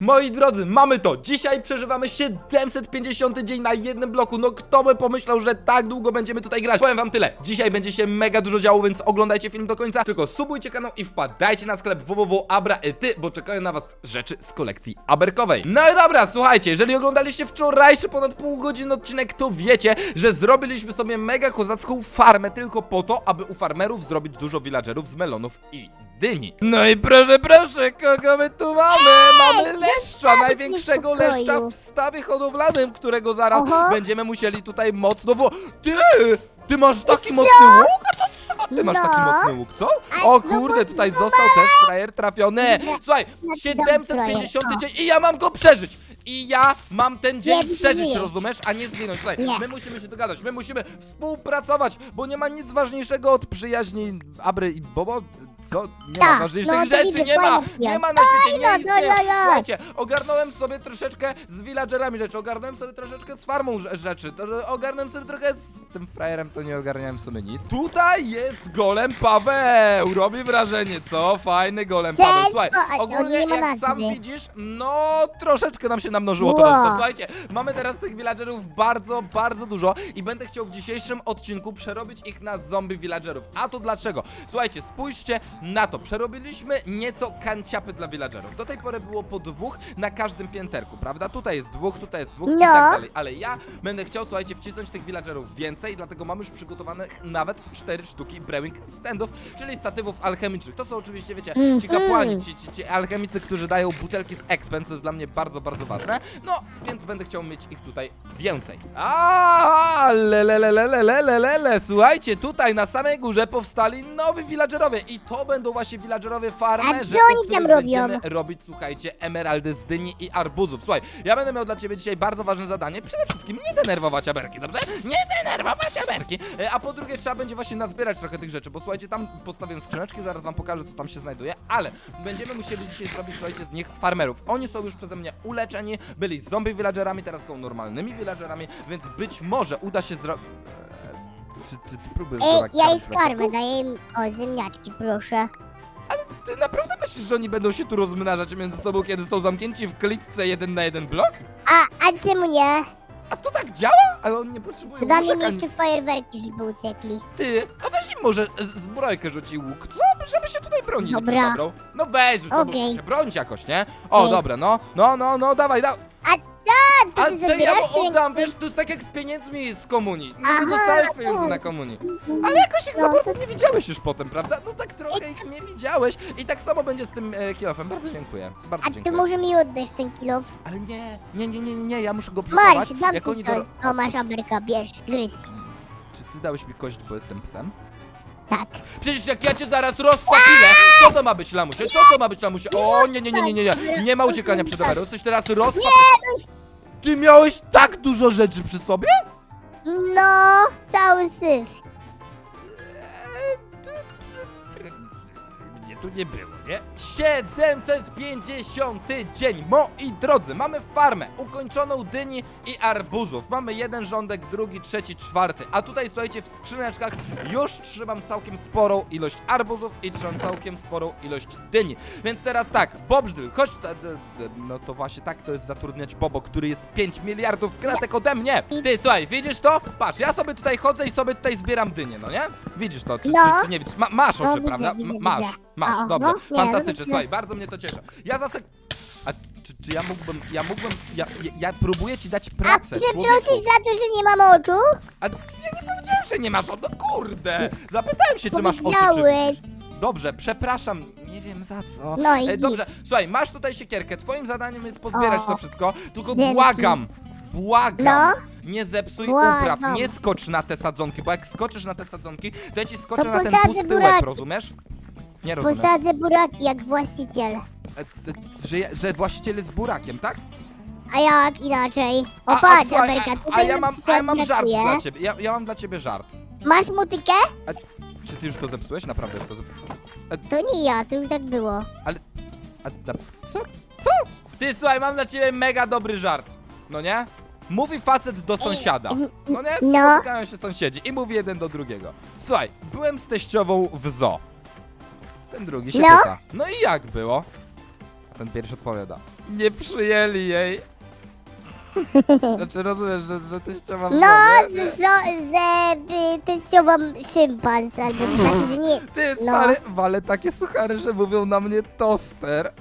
Moi drodzy, mamy to! Dzisiaj przeżywamy 750 dzień na jednym bloku. No kto by pomyślał, że tak długo będziemy tutaj grać? Powiem wam tyle. Dzisiaj będzie się mega dużo działo, więc oglądajcie film do końca. Tylko subujcie kanał i wpadajcie na sklep www.abraety, bo czekają na was rzeczy z kolekcji aberkowej. No i dobra, słuchajcie, jeżeli oglądaliście wczorajszy ponad pół godziny odcinek, to wiecie, że zrobiliśmy sobie mega kozacką farmę tylko po to, aby u farmerów zrobić dużo villagerów z melonów i dyni. No i proszę, proszę, kogo my tu mamy? mamy leszcza, największego mnie w leszcza w stawie hodowlanym, którego zaraz Oho. będziemy musieli tutaj mocno wo... Ty! Ty masz taki co? mocny łuk? A to co? Ty masz No. taki mocny łuk, co? O no kurde, bo tutaj zobacz. został też frajer trafiony. Dobra, Słuchaj, znaczy 750 dobra, dzień i ja mam go przeżyć. I ja mam ten dzień Nie przeżyć, rozumiesz? A nie zginąć. Słuchaj, Nie. my musimy się dogadać, my musimy współpracować, bo nie ma nic ważniejszego od przyjaźni Abry i Bobo. Co? Nie ma Tak, ważniejszych no to rzeczy, widzę, nie ma! Nie ma na świecie, no, nie no, istnieje. no, no. Słuchajcie, ogarnąłem sobie troszeczkę z villagerami rzeczy, ogarnąłem sobie troszeczkę z farmą rze- rzeczy, to- ogarnąłem sobie trochę z tym frajerem, to nie ogarniałem w sumie nic. Tutaj jest golem Paweł! Robi wrażenie, co? Fajny golem Cześć, Paweł. Słuchaj, o, a- on ogólnie nie ma jak sam nazwy. widzisz, no troszeczkę nam się namnożyło to Wow. Słuchajcie, mamy teraz tych villagerów bardzo, bardzo dużo i będę chciał w dzisiejszym odcinku przerobić ich na zombie villagerów. A to dlaczego? Słuchajcie, spójrzcie na to. Przerobiliśmy nieco kanciapy dla villagerów. Do tej pory było po dwóch na każdym pięterku, prawda? Tutaj jest dwóch, tutaj jest dwóch i No. tak dalej. Ale ja będę chciał, słuchajcie, wcisnąć tych villagerów więcej, dlatego mam już przygotowanych nawet cztery sztuki brewing standów, czyli statywów alchemicznych. To są oczywiście, wiecie, ci Mhm. kapłani, ci, ci, ci alchemicy, którzy dają butelki z expen, co jest dla mnie bardzo, bardzo ważne. No, więc będę chciał mieć ich tutaj więcej. A, le, le, le, le, le, le, le, le, le. Słuchajcie, tutaj na samej górze powstali nowi villagerowie i to będą właśnie villagerowie farmerzy, A co u oni tam robią? będziemy robić, słuchajcie, emeraldy z dyni i arbuzów. Słuchaj, ja będę miał dla ciebie dzisiaj bardzo ważne zadanie. Przede wszystkim nie denerwować aberki, dobrze? Nie denerwować aberki. E, A po drugie trzeba będzie właśnie nazbierać trochę tych rzeczy, bo słuchajcie, tam postawiłem skrzyneczki, zaraz wam pokażę, co tam się znajduje, ale będziemy musieli dzisiaj zrobić, słuchajcie, z nich farmerów. Oni są już przeze mnie uleczeni, byli zombie villagerami, teraz są normalnymi villagerami, więc być może uda się zrobić... Czy, czy ty próbujesz Ej, zrobić ja ich środku? karmę, daję im o ziemniaczki, proszę. Ty naprawdę myślisz, że oni będą się tu rozmnażać między sobą, kiedy są zamknięci w klitce jeden na jeden blok? A, a czemu nie? A to tak działa? Ale on nie potrzebuje Dam im łóżek, jeszcze fajerwerki, żeby uciekli. Ty, a weź im może z- zbrojkę rzuci łuk, co? Żeby się tutaj bronili Dobra. No weź, rzuć, Okej. okay. się bronić jakoś, nie? O, Ej. dobra, no, no, no, no, dawaj, dawaj. A, a, to A ty co ja zabierasz mu oddam, wiesz, to jest tak jak z pieniędzmi z komunii. Nie Aha, dostałeś pieniędzy tak. na komunii. Ale jakoś ich za No, bardzo nie widziałeś już potem, prawda? No tak trochę ich nie widziałeś. I tak samo będzie z tym e, kilofem. Bardzo dziękuję, bardzo A ty dziękuję. może mi oddasz ten kilof? Ale nie, nie, nie, nie, nie, nie, ja muszę go. Marsz, dam jak ci oni coś. O, masz aberka, bierz, gryź. Czy ty dałeś mi kość, bo jestem psem? Tak. Przecież jak ja cię zaraz rozpapilę, co to ma być lamusie? Co to ma być lamusie? O nie, nie, nie, nie, nie, nie, nie ma uciekania przed Amerą, jesteś teraz rozpapilę. Ty miałeś tak dużo rzeczy przy sobie? No, cały syf. Mnie tu nie było, nie? 750 dzień, moi drodzy, mamy farmę ukończoną dyni i arbuzów. Mamy jeden rządek, drugi, trzeci, czwarty. A tutaj, słuchajcie, w skrzyneczkach już trzymam całkiem sporą ilość arbuzów i trzymam całkiem sporą ilość dyni. Więc teraz tak, Bobżdyl, chodź tutaj. No to właśnie tak to jest zatrudniać Bobo, który jest 5 miliardów kratek ode mnie. Ty, słuchaj, widzisz to? Patrz, ja sobie tutaj chodzę i sobie tutaj zbieram dynię, no nie? Widzisz to? Czy, No. czy, czy nie widzisz? Ma, masz No, oczy, widzę, prawda? widzę, masz, widzę. Masz, A, dobrze, no, nie, no to fantastycznie, przecież- słuchaj, bardzo mnie to cieszy. Ja zasek... A czy, czy ja mógłbym, ja mógłbym, ja, ja, ja próbuję ci dać A pracę, przeprosisz człowieku. za to, że nie mam oczu? A ja nie powiedziałem, że nie masz oczu, no kurde! Zapytałem się, czy masz oczy, czy Powiedziałeś. Dobrze, przepraszam, nie wiem za co. No i E, git. dobrze, słuchaj, masz tutaj siekierkę, twoim zadaniem jest pozbierać O. to wszystko, tylko Dzięki. błagam, błagam, No. nie zepsuj Błagam. upraw, nie skocz na te sadzonki, bo jak skoczysz na te sadzonki, to ja ci skoczę To na ten posadzę pusty łeb, buraki. rozumiesz? Nie rozumiem. Posadzę buraki jak właściciel. E, t- że, że właściciel jest burakiem, tak? A jak inaczej? O a, patrz, słuchaj, aberka, a, tutaj a ja na mam, a przykład ja mam żart brakuje. dla ciebie, ja, ja mam dla ciebie żart. Masz mutykę? A, czy ty już to zepsułeś? Naprawdę już to zepsułeś? To nie ja, to już tak było. A, na, co? Co? Ty, słuchaj, mam dla ciebie mega dobry żart, no nie? Mówi facet do sąsiada. No nie? No. Spotykają się sąsiedzi i mówi jeden do drugiego. Słuchaj, byłem z teściową w zoo. Ten drugi się No. pyta. No i jak było? A ten pierwszy odpowiada. nie przyjęli jej. Znaczy rozumiesz, że, że teściowa w No, domu, z, z, z teściową szympans, albo znaczy, że nie. Ty no. stary, wale takie suchary, że mówią na mnie toster.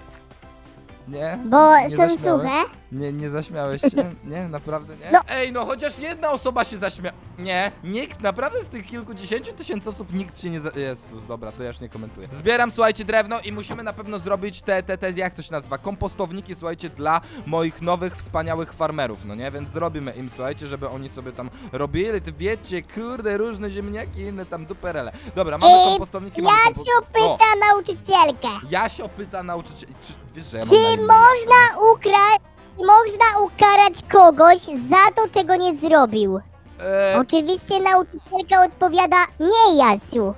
Nie? Bo Nie są zaśmiałeś? suche. Nie, nie zaśmiałeś się? Nie, naprawdę nie? No. Ej, no chociaż jedna osoba się zaśmia... Nie, nikt, naprawdę z tych kilkudziesięciu tysięcy osób nikt się nie za... Jezus, dobra, to ja już nie komentuję. Zbieram, słuchajcie, drewno i musimy na pewno zrobić te, te, te, jak to się nazywa, kompostowniki, słuchajcie, dla moich nowych, wspaniałych farmerów, no nie? Więc zrobimy im, słuchajcie, żeby oni sobie tam robili, ty wiecie, kurde, różne ziemniaki i inne tam duperele. Dobra, mamy Ej, kompostowniki, mamy kompo- O, pyta nauczycielkę. Jasio pyta nauczyciel... Czy, wiesz, że ja mam Czy imię można ukraść, można ukarać kogoś za to, czego nie zrobił? Eee, Oczywiście nauczycielka odpowiada nie Jasiu.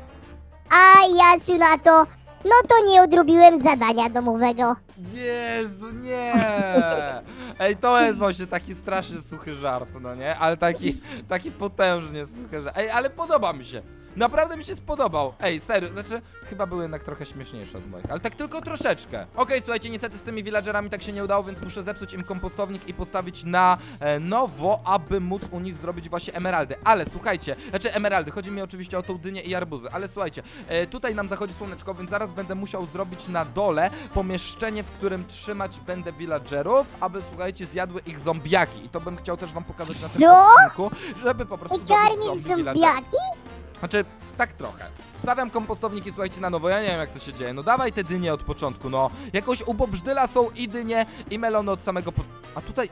A Jasiu na to, no to nie odrobiłem zadania domowego. Jezu, nie! Ej, to jest właśnie taki strasznie suchy żart, no nie? Ale taki, taki potężnie suchy żart. Ej, ale podoba mi się. Naprawdę mi się spodobał. Ej, serio, znaczy chyba były jednak trochę śmieszniejsze od moich, ale tak tylko troszeczkę. Okej, słuchajcie, niestety z tymi villagerami tak się nie udało, więc muszę zepsuć im kompostownik i postawić na e, nowo, aby móc u nich zrobić właśnie emeraldy. Ale słuchajcie, znaczy emeraldy, chodzi mi oczywiście o tą dynię i arbuzy, ale słuchajcie, e, tutaj nam zachodzi słoneczko, więc zaraz będę musiał zrobić na dole pomieszczenie, w którym trzymać będę villagerów, aby słuchajcie, zjadły ich zombiaki. I to bym chciał też wam pokazać na tym Co? odcinku, żeby po prostu I zrobić karmisz zombie zombiaki? Znaczy, tak trochę. Stawiam kompostowniki, słuchajcie, na nowo, ja nie wiem jak to się dzieje. No dawaj te dynie od początku, no. Jakoś u Bobrzdyla są i dynie, i melony od samego po... A tutaj...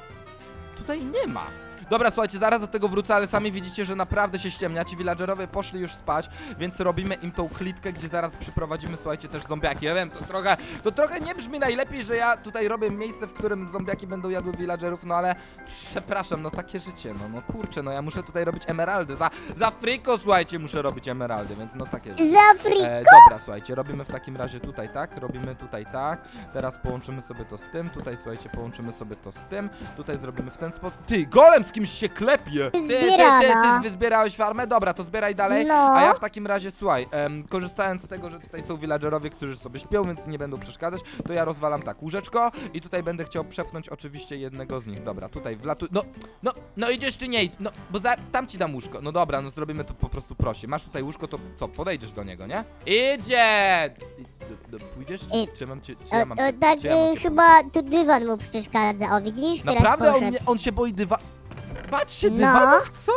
Tutaj nie ma. Dobra, słuchajcie, zaraz do tego wrócę, ale sami widzicie, że naprawdę się ściemnia. Ci villagerowie poszli już spać, więc robimy im tą klitkę, gdzie zaraz przyprowadzimy, słuchajcie, też zombiaki. Ja wiem, to trochę, to trochę nie brzmi najlepiej, że ja tutaj robię miejsce, w którym zombiaki będą jadły villagerów, no ale przepraszam, no takie życie, no, no kurczę, no ja muszę tutaj robić emeraldy. Za, za friko, słuchajcie, muszę robić emeraldy, więc no takie życie. Z Afryki. E, dobra, słuchajcie, robimy w takim razie tutaj tak, robimy tutaj tak, teraz połączymy sobie to z tym, tutaj słuchajcie, połączymy sobie to z tym, tutaj zrobimy w ten sposób. Ty, golem z kimś się klepie! Ty, ty, ty, ty, Zbierana. ty zbierałeś farmę? Dobra, to zbieraj dalej, No. a ja w takim razie, słuchaj, em, korzystając z tego, że tutaj są villagerowie, którzy sobie śpią, więc nie będą przeszkadzać, to ja rozwalam tak łóżeczko i tutaj będę chciał przepchnąć oczywiście jednego z nich. Dobra, tutaj wlatuj, no, no, no idziesz czy nie? No, bo za, tam ci dam łóżko. No dobra, no zrobimy to po prostu prosi. Masz tutaj łóżko, to co, podejdziesz do niego, nie? Idzie! I- do- do- Pójdziesz? Czy, I- czy mam cię, czy O, ja mam o, cię, tak, czy ja mam y, cię chyba tu dywan mu przeszkadza. O, widzisz? Teraz Naprawdę on, poszedł. on się boi dywa... Bać się No. dywanów? Co?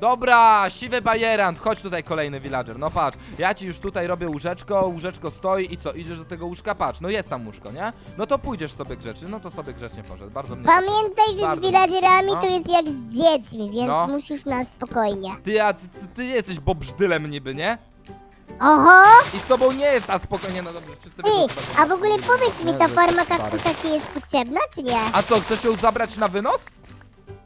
Dobra, siwy bajerant, chodź tutaj kolejny villager, no patrz, ja ci już tutaj robię łóżeczko, łóżeczko stoi i co, idziesz do tego łóżka, patrz, no jest tam łóżko, nie? No to pójdziesz sobie grzecznie, no to sobie grzecznie poszedł, bardzo mnie... Pamiętaj, że z Bardzo villagerami no. to jest jak z dziećmi, więc No. musisz na spokojnie. Ty, a ty, ty, jesteś bobżdylem niby, nie? Oho! I z tobą nie jest na spokojnie, no dobrze, wszyscy Ty, wiedzą, co to a w ogóle powiedz mi, ta że farma stary. kaktusa ci jest potrzebna, czy nie? A co, chcesz ją zabrać na wynos?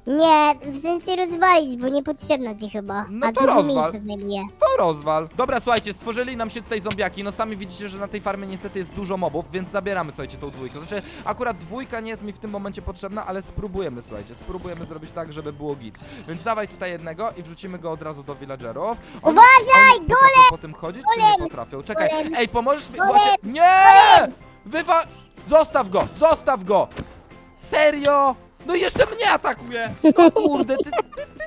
Nie, w sensie rozwalić, bo niepotrzebna ci chyba. No a to dużo rozwal. miejsca zajmuje. To rozwal. Dobra, słuchajcie, stworzyli nam się tutaj zombiaki. No sami widzicie, że na tej farmie niestety jest dużo mobów, więc zabieramy, słuchajcie, tą dwójkę. Znaczy, akurat dwójka nie jest mi w tym momencie potrzebna, ale spróbujemy, słuchajcie, spróbujemy zrobić tak, żeby było git. Więc dawaj tutaj jednego i wrzucimy go od razu do villagerów. Oni, Uważaj, oni potrafią po tym chodzić, czy nie golem, potrafią? Czekaj, golem, ej, pomożesz mi? golem, Właśnie... Nie! Wywa... Zostaw go, zostaw go! Serio? No i jeszcze mnie atakuje! No kurde, ty, ty, ty,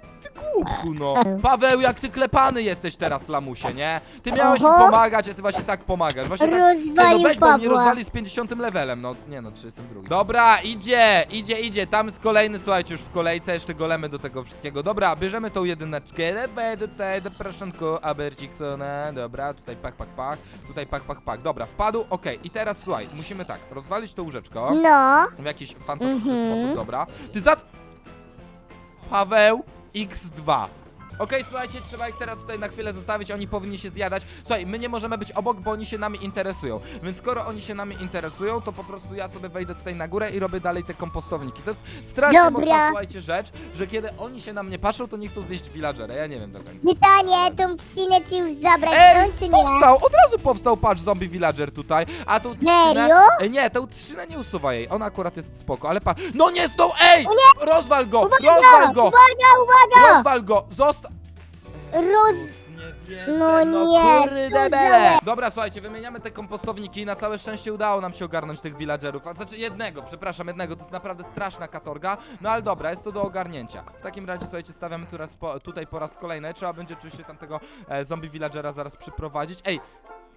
głupku, no. Paweł, jak ty klepany jesteś teraz, lamusie, nie? Ty miałeś mi Oho. pomagać, a ty właśnie tak pomagasz. Właśnie tak... Ej, no Rozwalił weź, bo mnie Pawła. rozwali z 50 levelem, no nie no, 32. Dobra, idzie, idzie, idzie, tam jest kolejny, słuchajcie, już w kolejce, jeszcze golemy do tego wszystkiego. Dobra, bierzemy tą jedyneczkę, Lepę tutaj, zapraszanku, Aberciksona, dobra, tutaj pak, pak, pak, tutaj pak, pak, pak, dobra, wpadł, okej, i teraz słuchaj, musimy tak, rozwalić to łóżeczko. No, W jakiś fantastyczny Mhm. sposób, dobra. Ty za... Paweł X2. Okej, słuchajcie, trzeba ich teraz tutaj na chwilę zostawić, oni powinni się zjadać. Słuchaj, my nie możemy być obok, bo oni się nami interesują. Więc skoro oni się nami interesują, to po prostu ja sobie wejdę tutaj na górę i robię dalej te kompostowniki. To jest strasznie Dobra. mocna, słuchajcie, rzecz, że kiedy oni się na mnie patrzą, to nie chcą zjeść villagera. Ja nie wiem do końca. pytanie, tą trzcinę ci już zabrać Ej, stąd, czy nie? powstał, od razu powstał, patrz, zombie villager tutaj, a tą trzcinę... Serio? Ej, nie, tą trzcinę nie usuwa jej, ona akurat jest spoko, ale patrz, no nie z tą, ej! Rozwal go, rozwal go, Uwaga, uwaga! rozwal go, zostaw... Roz... No nie, kurde co za bele. łeb. Dobra, słuchajcie, wymieniamy te kompostowniki na całe szczęście udało nam się ogarnąć tych villagerów, a znaczy jednego, przepraszam, jednego, to jest naprawdę straszna katorga, no ale dobra, jest to do ogarnięcia. W takim razie, słuchajcie, stawiamy tu raz po, tutaj po raz kolejny, trzeba będzie oczywiście tamtego e, zombie villagera zaraz przyprowadzić. Ej,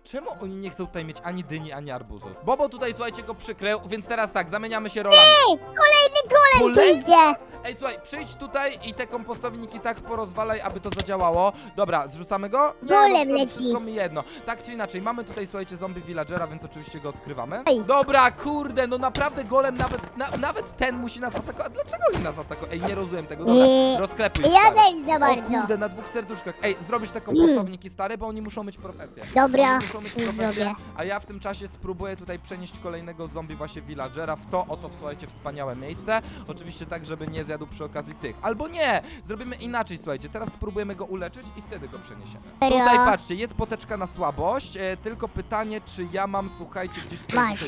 Czemu oni nie chcą tutaj mieć ani dyni, ani arbuzu? Bobo tutaj, słuchajcie, go przykrył, więc teraz tak, zamieniamy się rolami. Ej, kolejny tu Kolejny? idzie! Ej, słuchaj, przyjdź tutaj i te kompostowniki tak porozwalaj, aby to zadziałało. Dobra, zrzucamy go? Nie, Golem no, to leci. wszystko mi jedno. Tak czy inaczej, mamy tutaj, słuchajcie, zombie villagera, więc oczywiście go odkrywamy. Ej. Dobra, kurde, no naprawdę golem nawet, na, nawet ten musi nas atakować. A dlaczego oni nas atakują? Ej, nie rozumiem tego. Dobra, Eee, rozklepuj. Ja stary. też za O bardzo. kurde, na dwóch serduszkach. Ej, zrobisz te kompostowniki stare, bo oni muszą mieć profesję. Dobra, muszą mieć już profesję, zrobię. a ja w tym czasie spróbuję tutaj przenieść kolejnego zombie właśnie villagera w to oto, słuchajcie, wspaniałe miejsce. Oczywiście tak, żeby nie zjadł przy okazji tych. Albo nie! Zrobimy inaczej, słuchajcie. Teraz spróbujemy go uleczyć i wtedy go przeniesiemy. Serio? Tutaj patrzcie, jest poteczka na słabość, e, tylko pytanie, czy ja mam, słuchajcie, gdzieś tutaj... Masz.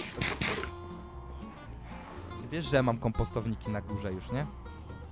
Wiesz, że mam kompostowniki na górze już, nie?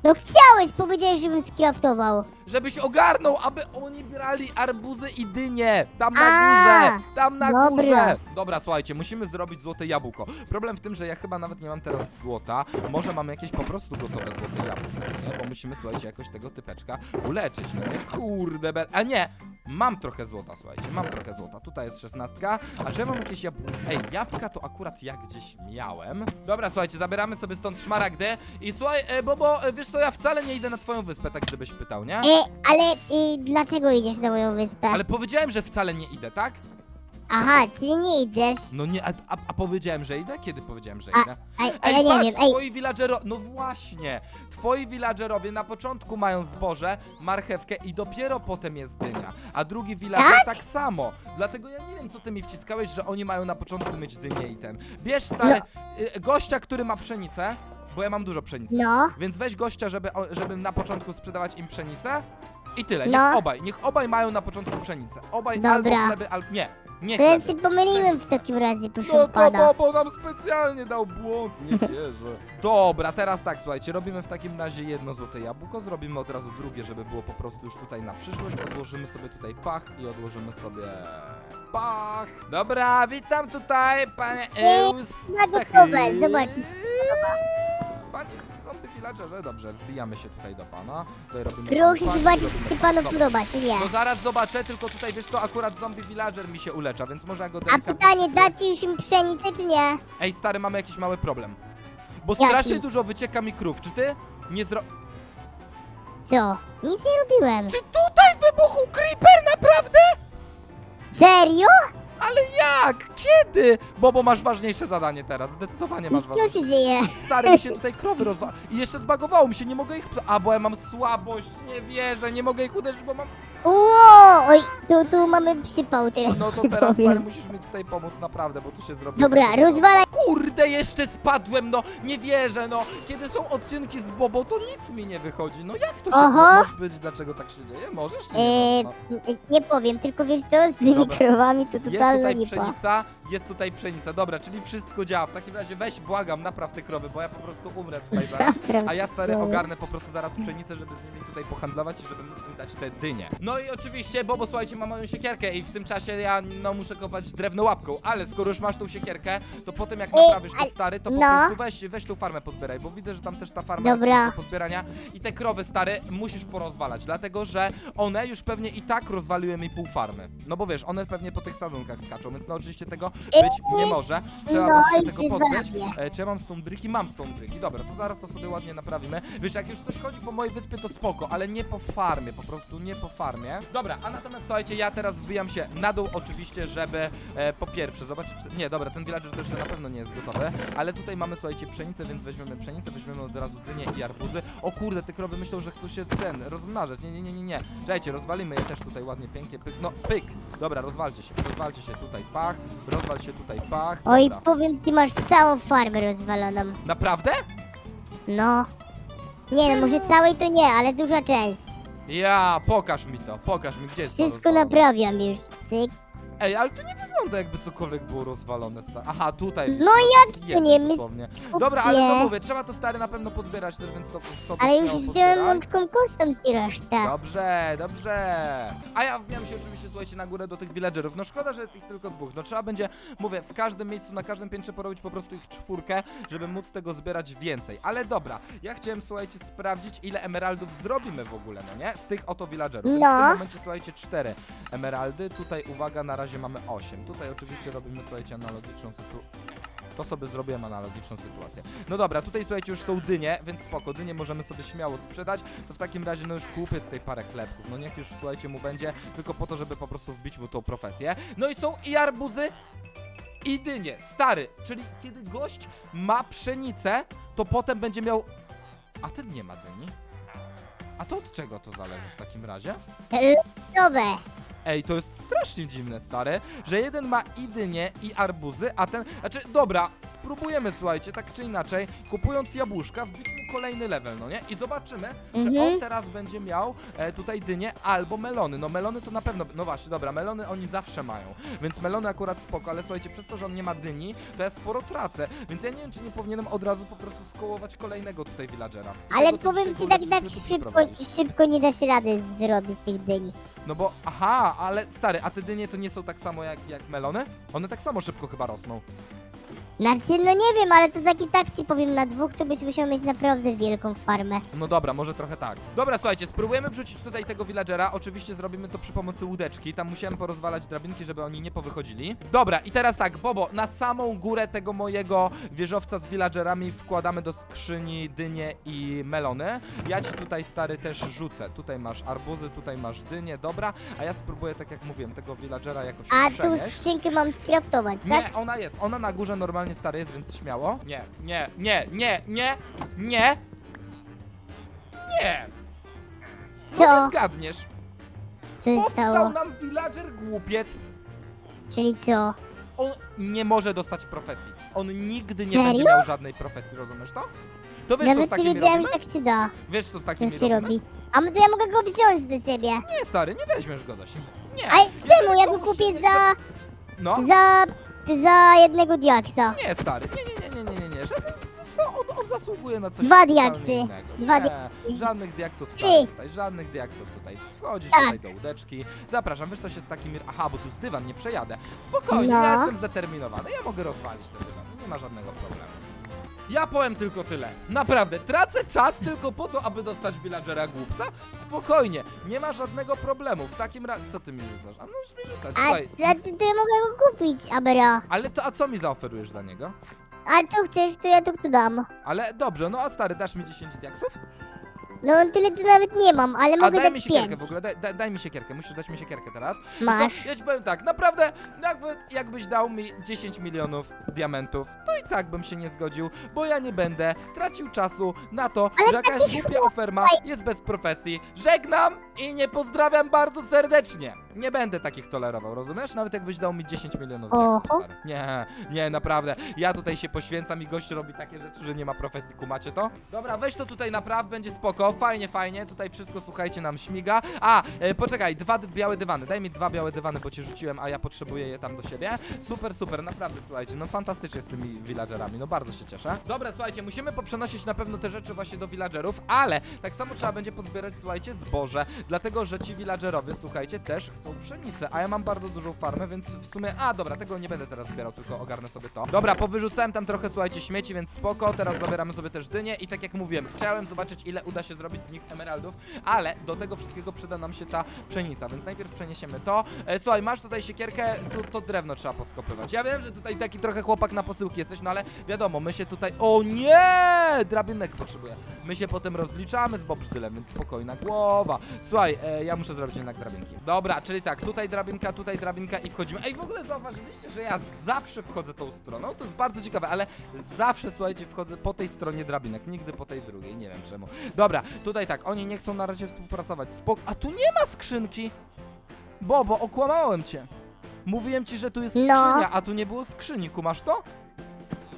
No chciałeś, powiedziałeś, żebym skraftował. Żebyś ogarnął, aby oni brali arbuzy i dynie. Tam na A, górze. Tam na dobra. górze. Dobra, słuchajcie, musimy zrobić złote jabłko. Problem w tym, że ja chyba nawet nie mam teraz złota. Może mamy jakieś po prostu gotowe złote jabłko, nie? Bo musimy, słuchajcie, jakoś tego typeczka uleczyć, no nie? Kurde, bel... A nie! Mam trochę złota, słuchajcie, mam trochę złota. Tutaj jest szesnastka, a czy ja mam jakieś jabłko? Ej, jabłka to akurat ja gdzieś miałem. Dobra, słuchajcie, zabieramy sobie stąd szmaragdy i słuchaj, e, Bobo, e, wiesz co, ja wcale nie idę na twoją wyspę, tak gdybyś pytał, nie? E, ale y, dlaczego idziesz na moją wyspę? Ale powiedziałem, że wcale nie idę, tak? Aha, czyli nie idziesz. No nie, a, a, a powiedziałem, że idę? Kiedy powiedziałem, że idę? A, a ja nie patrz, wiem, ej, twoi villagero... No właśnie, twoi villagerowie na początku mają zboże, marchewkę i dopiero potem jest dynia, a drugi villager tak, samo. Dlatego ja nie wiem, co ty mi wciskałeś, że oni mają na początku mieć dynię i ten. Bierz stary, y, gościa, który ma pszenicę, bo ja mam dużo pszenicy. no, Więc weź gościa, żeby, o- żeby na początku sprzedawać im pszenicę i tyle. Niech No. obaj, niech obaj mają na początku pszenicę. Obaj Dobra. albo chleby, albo... Nie, nie to ja chleby. się pomyliłem w takim razie, proszę No to pana. Bobo nam specjalnie dał błąd, nie wierzę. Dobra, teraz tak, słuchajcie, robimy w takim razie jedno złote jabłko, zrobimy od razu drugie, żeby było po prostu już tutaj na przyszłość, odłożymy sobie tutaj pach i odłożymy sobie pach. Dobra, witam tutaj, panie Eus. na gotowe, zobacz. Panie zombie villagerze, dobrze, wbijamy się tutaj do pana. Tutaj robimy Proszę i zobaczyć, robimy czy panu Dobra. podoba, czy nie. To zaraz zobaczę, tylko tutaj wiesz to akurat zombie villager mi się ulecza, więc może ja go A delikatnie pytanie, dacie już im pszenicę, czy nie? Ej, stary, mamy jakiś mały problem. Bo Jaki? strasznie dużo wycieka mi krów. Czy ty nie zro... Co? Nic nie robiłem. Czy tutaj wybuchł creeper, naprawdę? Serio? Ale jak? Kiedy? Bobo, masz ważniejsze zadanie teraz. Zdecydowanie masz Co ważniejsze. się dzieje? Stary, mi się tutaj krowy rozwa... I jeszcze zbagowało mi się, nie mogę ich... A, bo ja mam słabość, nie wierzę, nie mogę ich uderzyć, bo mam... Ło! Oj, tu, tu mamy przypał teraz, No to ci teraz, powiem. stary, musisz mi tutaj pomóc, naprawdę, bo tu się zrobi... Dobra, rozwalaj. Kurde, jeszcze spadłem, no nie wierzę, no. Kiedy są odcinki z Bobą, to nic mi nie wychodzi. No jak to się Oho. może być, dlaczego tak się dzieje? Możesz czy nie? Eee, No. nie powiem, tylko wiesz co, z tymi Dobra. krowami to Jest totalna tutaj lipa. pszenica, jest tutaj pszenica. Dobra, czyli wszystko działa. W takim razie weź, błagam, napraw te krowy, bo ja po prostu umrę tutaj zaraz. A ja stary No. ogarnę po prostu zaraz pszenicę, żeby z nimi tutaj pohandlować i żeby móc im dać te dynie. No i oczywiście, Bobo, słuchajcie, ma moją siekierkę i w tym czasie ja no muszę kopać drewno łapką, ale skoro już masz tą siekierkę, to potem jak Ej, naprawisz to ale- stary, to po no. prostu weź, weź tą farmę pozbieraj, bo widzę, że tam też ta farma Dobra. jest do pozbierania i te krowy stary musisz porozwalać, dlatego że one już pewnie i tak rozwaliły mi pół farmy. No bo wiesz, one pewnie po tych sadzonkach skaczą, więc no oczywiście tego być nie może. Trzeba No będzie i tego pozbyć. E, czy ja mam stone bricki? Mam stone bricki. Dobra, to zaraz to sobie ładnie naprawimy. Wiesz, jak już coś chodzi po mojej wyspie, to spoko, ale nie po farmie, po prostu nie po farmie. Dobra, a natomiast słuchajcie, ja teraz wbijam się na dół oczywiście, żeby e, po pierwsze zobaczyć, czy... Nie, dobra, ten villager to jeszcze na pewno nie jest gotowy, ale tutaj mamy, słuchajcie, pszenicę, więc weźmiemy pszenicę, weźmiemy od razu dynie i arbuzy. O kurde, te krowy myślą, że chcą się ten, rozmnażać. Nie, nie, nie, nie, nie. Słuchajcie, rozwalimy je też tutaj ładnie, pięknie, pyk. No, pyk. Dobra, rozwalcie się, rozwalcie się tutaj, pach, rozwal się tutaj, pach. Oj, Dobra. powiem ci, masz całą farmę rozwaloną. Naprawdę? No. Nie no, może całej to nie, ale duża część. Ja, pokaż mi to, pokaż mi, gdzie jest to Wszystko rozwalone. naprawiam już. Cyk. Ej, ale to nie wygląda jakby cokolwiek było rozwalone. Sta- Aha, tutaj. No jak to nie, my Dobra, ale kupię. mówię, trzeba to stary na pewno pozbierać też, więc to sobie Ale już śmiało wziąłem pozbieraj. łączką kustą ci resztę. Dobrze, dobrze. A ja wbijam się oczywiście, słuchajcie, na górę do tych villagerów. No szkoda, że jest ich tylko dwóch. No trzeba będzie, mówię, w każdym miejscu, na każdym piętrze porobić po prostu ich czwórkę, żeby móc tego zbierać więcej. Ale dobra, ja chciałem, słuchajcie, sprawdzić, ile emeraldów zrobimy w ogóle, no nie? Z tych oto villagerów. Więc No. W tym momencie, słuchajcie, cztery emeraldy. Tutaj, uwaga, na razie mamy osiem. Tutaj oczywiście robimy, słuchajcie, analogiczną sytuację. To sobie zrobiłem analogiczną sytuację. No dobra, tutaj słuchajcie, już są dynie, więc spoko, dynie możemy sobie śmiało sprzedać. To w takim razie, no już kupię tutaj parę chlebków. No niech już, słuchajcie, mu będzie, tylko po to, żeby po prostu wbić mu tą profesję. No i są i arbuzy, i dynie. Stary, czyli kiedy gość ma pszenicę, to potem będzie miał... A ten nie ma dyni. A to od czego to zależy w takim razie? Losowe. Ej, to jest strasznie dziwne, stary, że jeden ma i dynie, i arbuzy, a ten... Znaczy, dobra, spróbujemy, słuchajcie, tak czy inaczej, kupując jabłuszka, wbić mu kolejny level, no nie? I zobaczymy, że Mhm. on teraz będzie miał e, tutaj dynie albo melony. No melony to na pewno... No właśnie, dobra, melony oni zawsze mają, więc melony akurat spoko, ale słuchajcie, przez to, że on nie ma dyni, to ja sporo tracę, więc ja nie wiem, czy nie powinienem od razu po prostu skołować kolejnego tutaj villagera. Ale Tego to powiem dzisiaj ci tak, tak szybko, szybko nie dasz rady z wyrobić z tych dyni. No bo, aha, ale stary, a te dynie to nie są tak samo jak, jak melony? One tak samo szybko chyba rosną. Znaczy, no nie wiem, ale to tak i tak ci powiem, na dwóch to byś musiał mieć naprawdę wielką farmę. No dobra, może trochę tak. Dobra, słuchajcie, spróbujemy wrzucić tutaj tego villagera. Oczywiście zrobimy to przy pomocy łódeczki. Tam musiałem porozwalać drabinki, żeby oni nie powychodzili. Dobra, i teraz tak, Bobo, na samą górę tego mojego wieżowca z villagerami wkładamy do skrzyni dynie i melony. Ja ci tutaj, stary, też rzucę. Tutaj masz arbuzy, tutaj masz dynie, dobra. A ja spróbuję, tak jak mówiłem, tego villagera jakoś A tu przenieść. skrzynkę mam skraftować, tak? Nie, ona jest. Ona na górze normalnie stary jest, więc śmiało. Nie, nie, nie, nie, nie, nie. Nie. No nie Co? zgadniesz. Co się Powstał stało? nam villager głupiec. Czyli co? On nie może dostać profesji. On nigdy nie Serio? będzie miał żadnej profesji, rozumiesz to? To wiesz, co z Nawet nie takimi wiedziałem, robimy? że tak się da. Wiesz, co z Co takimi się robimy? robi. A to ja mogę go wziąć do siebie. Nie, stary, nie weźmiesz go do siebie. Nie. A czemu? Ja go kupię za... No. za... za jednego diaksa. Nie, stary, nie, nie, nie, nie, nie, nie, nie. Żaden, on, on zasługuje na coś Dwa diaksy. innego. Dwa nie, diaksy. żadnych diaksów Trzy. stary, tutaj, żadnych diaksów tutaj. Wchodzisz Tak. tutaj do łódeczki. Zapraszam, wiesz co się z takimi... Aha, bo tu z dywan nie przejadę. Spokojnie, No. ja jestem zdeterminowany, ja mogę rozwalić ten dywan, nie ma żadnego problemu. Ja powiem tylko tyle. Naprawdę, tracę czas tylko po to, aby dostać villagera głupca? Spokojnie, nie ma żadnego problemu. W takim razie... Co ty mi rzucasz? A no już mi rzucać, A, słuchaj. to, to ja mogę go kupić, Abera. Ale to, a co mi zaoferujesz za niego? A co chcesz, to ja to tu dam. Ale dobrze, no a stary, dasz mi 10 diaksów? No tyle to nawet nie mam, ale A mogę daj mi dać siekierkę pięć. w ogóle, daj, daj, daj mi siekierkę, musisz dać mi siekierkę teraz. Masz. Ja ci powiem tak, naprawdę, nawet jakbyś dał mi 10 milionów diamentów, to i tak bym się nie zgodził, bo ja nie będę tracił czasu na to, że jakaś głupia oferma jest bez profesji. Żegnam i nie pozdrawiam bardzo serdecznie. Nie będę takich tolerował, rozumiesz? Nawet jakbyś dał mi 10 milionów diamentów, Oho. stary. Nie, nie, naprawdę. Ja tutaj się poświęcam i gość robi takie rzeczy, że nie ma profesji, kumacie to? Dobra, weź to tutaj napraw, będzie spoko, fajnie, fajnie, tutaj wszystko, słuchajcie, nam śmiga. A, e, poczekaj, dwa białe dywany, daj mi dwa białe dywany, bo cię rzuciłem, a ja potrzebuję je tam do siebie. Super, super, naprawdę, słuchajcie, no fantastycznie z tymi villagerami, no bardzo się cieszę. Dobra, słuchajcie, musimy poprzenosić na pewno te rzeczy właśnie do villagerów, ale tak samo trzeba będzie pozbierać, słuchajcie, zboże, dlatego, że ci villagerowie, słuchajcie, też chcą pszenicę, a ja mam bardzo dużą farmę, więc w sumie, a dobra, tego nie będę teraz zbierał, tylko ogarnę sobie to. Dobra, powyrzucałem tam trochę, słuchajcie, śmieci, więc spoko, teraz zabieramy sobie też dynię i tak jak mówiłem, chciałem zobaczyć, ile uda się zrobić z nich emeraldów, ale do tego wszystkiego przyda nam się ta pszenica, więc najpierw przeniesiemy to. E, słuchaj, masz tutaj siekierkę, to drewno trzeba poskopywać. Ja wiem, że tutaj taki trochę chłopak na posyłki jesteś, no ale wiadomo, my się tutaj... O nie! Drabinek potrzebuję. My się potem rozliczamy z Bobżdylem, więc spokojna głowa. Słuchaj, e, ja muszę zrobić jednak drabinki. Dobra, czyli tak, tutaj drabinka, tutaj drabinka i wchodzimy. Ej, w ogóle zauważyliście, że ja zawsze wchodzę tą stroną? To jest bardzo ciekawe, ale zawsze, słuchajcie, wchodzę po tej stronie drabinek, nigdy po tej drugiej, nie wiem czemu. Dobra, tutaj tak, oni nie chcą na razie współpracować. Spok a tu nie ma skrzynki! Bobo, okłamałem cię. Mówiłem ci, że tu jest No. skrzynia, a tu nie było skrzyni, kumasz to?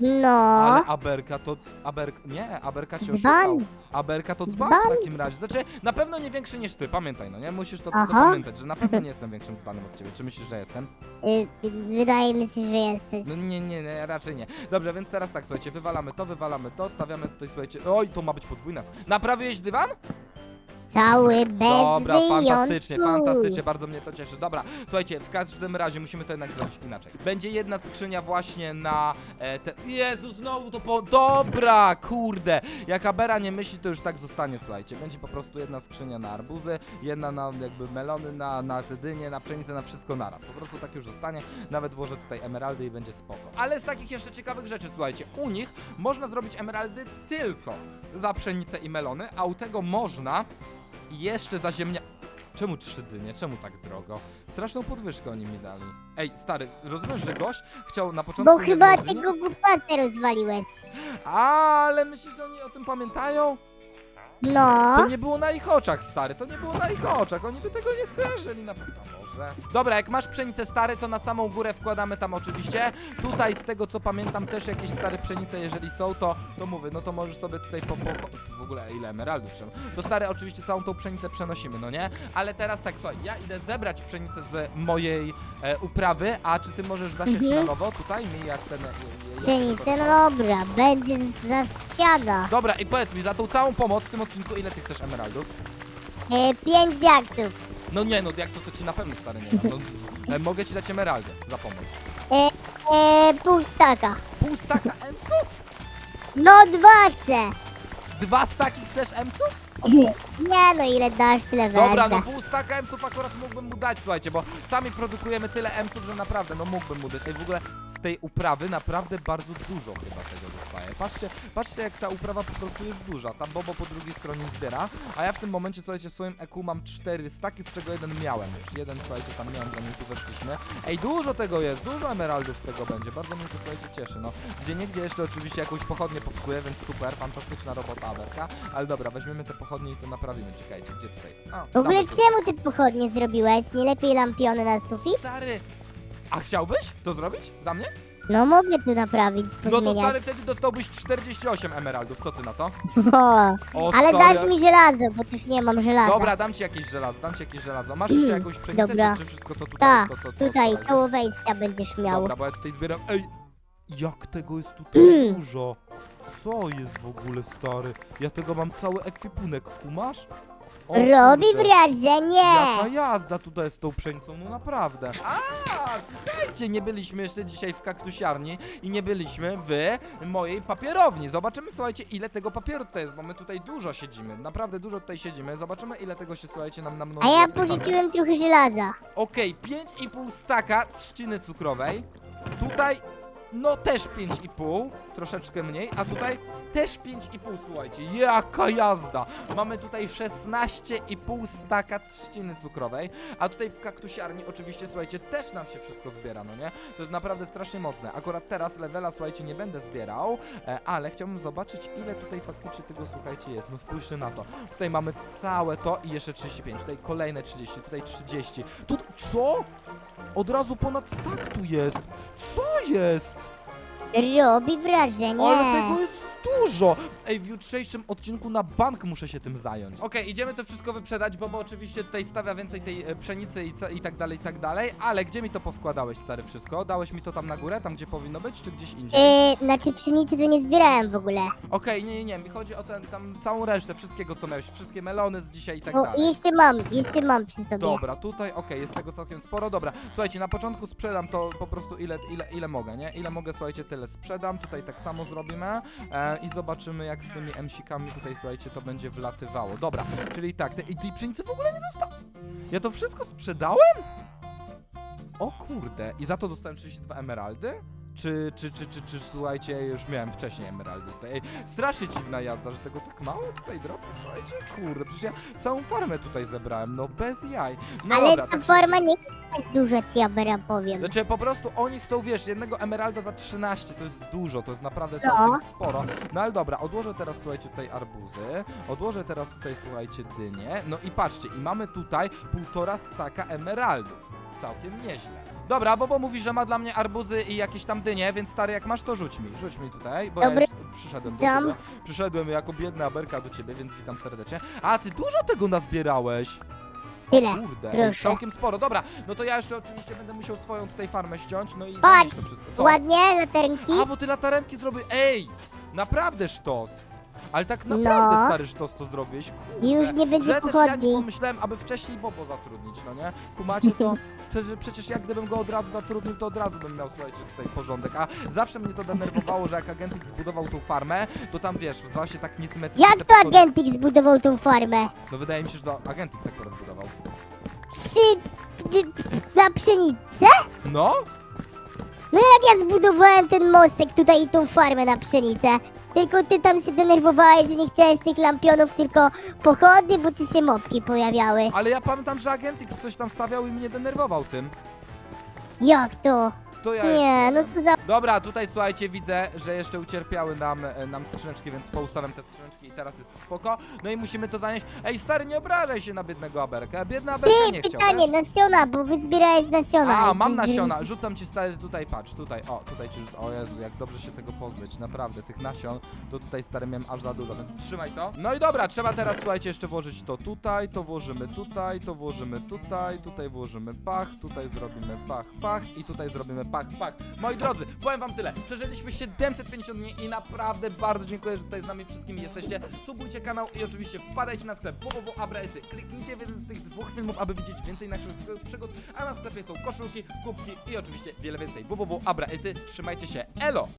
No. Ale Aberka to... Aberka... Nie, Aberka cię Dzban. oszukał. Aberka to dzban, Dzban. w takim razie. Znaczy, na pewno nie większy niż ty, pamiętaj, no nie? Musisz to, to Aha. pamiętać, że na pewno nie jestem większym dzbanem od ciebie. Czy myślisz, że jestem? Y, wydaje mi się, że jesteś. No nie, nie, nie, raczej nie. Dobrze, więc teraz tak, słuchajcie, wywalamy to, wywalamy to, stawiamy tutaj, słuchajcie... Oj, to ma być podwójna. Naprawiłeś dywan? Cały bez Dobra, fantastycznie, wyjątku. fantastycznie, bardzo mnie to cieszy. Dobra, słuchajcie, w każdym razie musimy to jednak zrobić inaczej. Będzie jedna skrzynia właśnie na e, te... Jezu, znowu to po... Dobra, kurde. Jak Abera nie myśli, to już tak zostanie, słuchajcie. Będzie po prostu jedna skrzynia na arbuzy, jedna na jakby melony, na, na dynie, na pszenicę, na wszystko naraz. Po prostu tak już zostanie. Nawet włożę tutaj emeraldy i będzie spoko. Ale z takich jeszcze ciekawych rzeczy, słuchajcie, u nich można zrobić emeraldy tylko za pszenicę i melony, a u tego można jeszcze za ziemnia... Czemu trzy dynie? Czemu tak drogo? Straszną podwyżkę oni mi dali. Ej, stary, rozumiesz, że gość chciał na początku... Bo jedną chyba dynię? tego głupasę rozwaliłeś. Ale myślisz, że oni o tym pamiętają? No. To nie było na ich oczach, stary, to nie było na ich oczach, oni by tego nie skojarzyli na pewno może. Dobra, jak masz pszenicę stary, to na samą górę wkładamy tam oczywiście. Tutaj z tego co pamiętam też jakieś stare pszenice, jeżeli są, to, to mówię, no to możesz sobie tutaj po, po, po w ogóle ile emeraldów trzeba. To stary oczywiście całą tą pszenicę przenosimy, no nie? Ale teraz tak, słuchaj, ja idę zebrać pszenicę z mojej e, uprawy, a czy ty możesz zasiać Mhm. na nowo tutaj mi jak ten... e, jak- Pszenicę, no dobra, będzie zasiada. Dobra, i powiedz mi, za tą całą pomoc w tym odcinku, ile ty chcesz emeraldów? E, pięć diaksów. No nie, no jak to, to ci na pewno stary nie dam. No, e, mogę ci dać emeraldę za pomoc. E, e, pół staka. Pół staka emsów? No dwa chcę. Dwa staki chcesz emsów? Nie no, ile dasz, tyle Dobra, no wezmę. pół staka emsów akurat mógłbym mu dać, słuchajcie, bo sami produkujemy tyle emsów, że naprawdę, no mógłbym mu dać. Ej, w ogóle z tej uprawy naprawdę bardzo dużo chyba tego. Patrzcie, patrzcie jak ta uprawa po prostu jest duża. Tam Bobo po drugiej stronie zbiera, a ja w tym momencie, słuchajcie, w swoim EQ mam cztery staki, z czego jeden miałem już. Jeden, słuchajcie, tam miałem, zanim tu weszliśmy. Ej, dużo tego jest, dużo emeraldów z tego będzie, bardzo mnie to, słuchajcie, cieszy, no. Gdzie niegdzie jeszcze oczywiście jakąś pochodnię popsuję, więc super, fantastyczna robota, Aberka. Ale dobra, weźmiemy te pochodnie i to naprawimy. Czekajcie, gdzie tutaj? A, W ogóle damy tu. czemu ty pochodnie zrobiłeś? Nie lepiej lampiony na sufit? Stary, a chciałbyś to zrobić? Za mnie? No mogę tu naprawić, No to stary, pozmieniać. wtedy dostałbyś 48 emeraldów, co ty na to? O, O, ale stary. dasz mi żelazo, bo też nie mam żelaza. Dobra, dam ci jakieś żelazo, dam ci jakieś żelazo. Masz jeszcze jakąś pszenicę, Dobra. czy, czy wszystko co tutaj Tak, jest, to, to, to, Tutaj, to, koło wejścia będziesz miał. Dobra, bo ja tutaj zbieram. Ej! Jak tego jest tutaj Mm. dużo? Co jest w ogóle stary? Ja tego mam cały ekwipunek, kumasz? O Robi kurde. wrażenie! Jaka jazda tutaj z tą pszenicą, no naprawdę. A, słuchajcie, nie byliśmy jeszcze dzisiaj w kaktusiarni i nie byliśmy w mojej papierowni. Zobaczymy, słuchajcie, ile tego papieru tutaj jest, bo my tutaj dużo siedzimy. Naprawdę dużo tutaj siedzimy. Zobaczymy, ile tego się, słuchajcie, nam A namnoży. ja w tej pożyczyłem trochę żelaza. Okej, 5,5 staka trzciny cukrowej. Tutaj, no też 5,5, troszeczkę mniej, a tutaj też 5,5, słuchajcie, jaka jazda! Mamy tutaj 16,5 staka trzciny cukrowej, a tutaj w kaktusiarni oczywiście, słuchajcie, też nam się wszystko zbiera, no nie? To jest naprawdę strasznie mocne. Akurat teraz levela, słuchajcie, nie będę zbierał, e, ale chciałbym zobaczyć, ile tutaj faktycznie tego, słuchajcie, jest. No spójrzcie na to. Tutaj mamy całe to i jeszcze 35, tutaj kolejne 30, tutaj 30. Tu, co? Od razu ponad stak tu jest. Co jest? Robi wrażenie. Ale tego jest dużo! Ej, w jutrzejszym odcinku na bank muszę się tym zająć. Okej, idziemy to wszystko wyprzedać, bo, bo oczywiście tutaj stawia więcej tej e, pszenicy i, i tak dalej, i tak dalej, ale gdzie mi to powkładałeś, stary, wszystko? Dałeś mi to tam na górę, tam gdzie powinno być, czy gdzieś indziej? Yy, znaczy pszenicy to nie zbierałem w ogóle. Okej, nie, nie, nie, mi chodzi o ten, tam całą resztę, wszystkiego co miałeś, wszystkie melony z dzisiaj i tak O, dalej. jeszcze mam, jeszcze mam przy sobie. Dobra, tutaj okej, jest tego całkiem sporo. Dobra, słuchajcie, na początku sprzedam to po prostu ile, ile, ile mogę, nie? Ile mogę, słuchajcie, tyle sprzedam. Tutaj tak samo zrobimy e, i zobaczymy, jak z tymi MC-kami tutaj, słuchajcie, to będzie wlatywało. Dobra, czyli tak, te, i tej pszenicy w ogóle nie zostało. Ja to wszystko sprzedałem? O kurde, i za to dostałem 32 emeraldy? Czy, czy, czy, czy, czy, słuchajcie, już miałem wcześniej emeraldy tutaj. Ej, strasznie dziwna jazda, że tego tak mało tutaj dropi, słuchajcie, kurde, przecież ja całą farmę tutaj zebrałem, no bez jaj. No Ale dobra, ta tak forma nie jest duża, ci ja bera powiem. Znaczy po prostu oni chcą, wiesz, jednego emeralda za 13, to jest dużo, to jest naprawdę No. całkiem sporo. No ale dobra, odłożę teraz, słuchajcie, tutaj arbuzy, odłożę teraz tutaj, słuchajcie, dynie, no i patrzcie, i mamy tutaj półtora staka emeraldów. Całkiem nieźle. Dobra, Bobo mówi, że ma dla mnie arbuzy i jakieś tam dynię, więc stary, jak masz, to rzuć mi. Rzuć mi tutaj, bo Dobry. ja już przyszedłem do ciebie. Przyszedłem jako biedna berka do ciebie, więc witam serdecznie. A, ty dużo tego nazbierałeś. Tyle. Kurde, proszę. całkiem sporo. Dobra, no to ja jeszcze oczywiście będę musiał swoją tutaj farmę ściąć, no i Patrz, zanieść to wszystko. Co? Ładnie, latarki. A, bo ty latarenki zrobię. Ej! Naprawdę sztos! Ale tak naprawdę No. stary sztos to zrobiłeś. Kurde. Już nie będzie Że też ja nie pochodni. pomyślałem, aby wcześniej Bobo zatrudnić, no nie? Kumacie to? Prze- Przecież jak gdybym go od razu zatrudnił, to od razu bym miał, słuchajcie, tutaj porządek. A zawsze mnie to denerwowało, że jak Agentik zbudował tą farmę, to tam wiesz, się tak niesymetrycznie. Jak te to pochody- Agentik zbudował tą farmę? No wydaje mi się, że to Agentik tak to zbudował. Przy... na pszenicę? No? No jak ja zbudowałem ten mostek tutaj i tą farmę na pszenicę. Tylko ty tam się denerwowałeś, że nie chciałeś tych lampionów, tylko pochody, bo tu się mopki pojawiały. Ale ja pamiętam, że Agentix coś tam stawiał i mnie denerwował tym. Jak to? To ja Nie, no to za... Dobra, tutaj słuchajcie, widzę, że jeszcze ucierpiały nam, e, nam skrzyneczki, więc poustawiam te skrzyneczki i teraz jest spoko. No i musimy to zanieść. Ej, stary, nie obrażaj się na biednego Aberka. Biedna Aberka Ty, nie chciał. pytanie, wiesz? nasiona, bo wy zbierałeś nasiona. A, mam nasiona. Rzucam ci stary tutaj, patrz, tutaj, o, tutaj ci rzucam. O Jezu, jak dobrze się tego pozbyć, naprawdę, tych nasion, to tutaj stary miałem aż za dużo, więc trzymaj to. No i dobra, trzeba teraz, słuchajcie, jeszcze włożyć to tutaj, to włożymy tutaj, to włożymy tutaj, tutaj włożymy pach, tutaj zrobimy pach, pach i tutaj zrobimy pach, pach. Moi drodzy, powiem wam tyle, przeżyliśmy 750 dni i naprawdę bardzo dziękuję, że tutaj z nami wszystkimi jesteście. Subujcie kanał i oczywiście wpadajcie na sklep www.abraety. Kliknijcie w jeden z tych dwóch filmów, aby widzieć więcej naszych przygód, a na sklepie są koszulki, kubki i oczywiście wiele więcej. www.abraety. Trzymajcie się, elo!